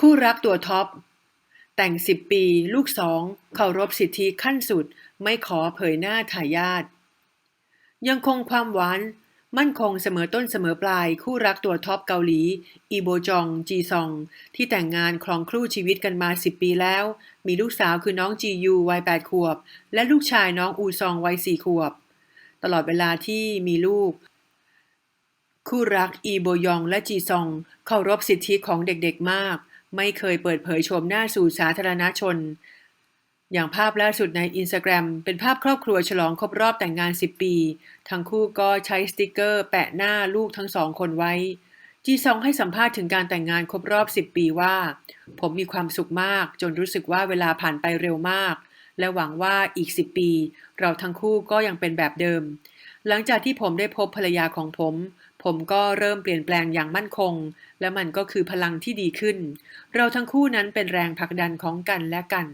คู่รักตัวท็อป แต่งสิบปี ลูกสองเคารพสิทธิขั้นสุดไม่ขอเผยหน้าทายาทยังคงความหวาน มั่นคงเสมอต้นเสมอปลาย คู่รักตัวท็อปเกาหลี อีโบจอง จีซอง ที่แต่งงานครองครู่ชีวิตกันมา 10 ปีแล้ว มีลูกสาวคือน้องจียูวัย 8 ขวบ และลูกชายน้องอูซองวัย 4 ขวบ ตลอดเวลาที่มีลูก คู่รักอีโบยองและจีซองเคารพสิทธิของเด็กๆมาก ไม่เคยเปิดเผยโฉมหน้าสู่สาธารณชน อย่างภาพล่าสุดในอินสตาแกรมเป็นภาพครอบครัวฉลองครบรอบแต่งงาน 10 ปี ทั้งคู่ก็ใช้สติกเกอร์ แปะหน้าลูกทั้งสองคนไว้ จีซองให้สัมภาษณ์ถึงการแต่งงานครบรอบ 10 ปีว่า ผมมีความสุขมาก จนรู้สึกว่าเวลาผ่านไปเร็วมาก และหวังว่าอีก 10 ปี เราทั้งคู่ก็ยังเป็นแบบเดิม หลังจากที่ผมได้พบภรรยาของผม ผมก็เริ่มเปลี่ยนแปลงอย่างมั่นคง และมันก็คือพลังที่ดีขึ้น เราทั้งคู่นั้นเป็นแรงผลักดันของกันและกัน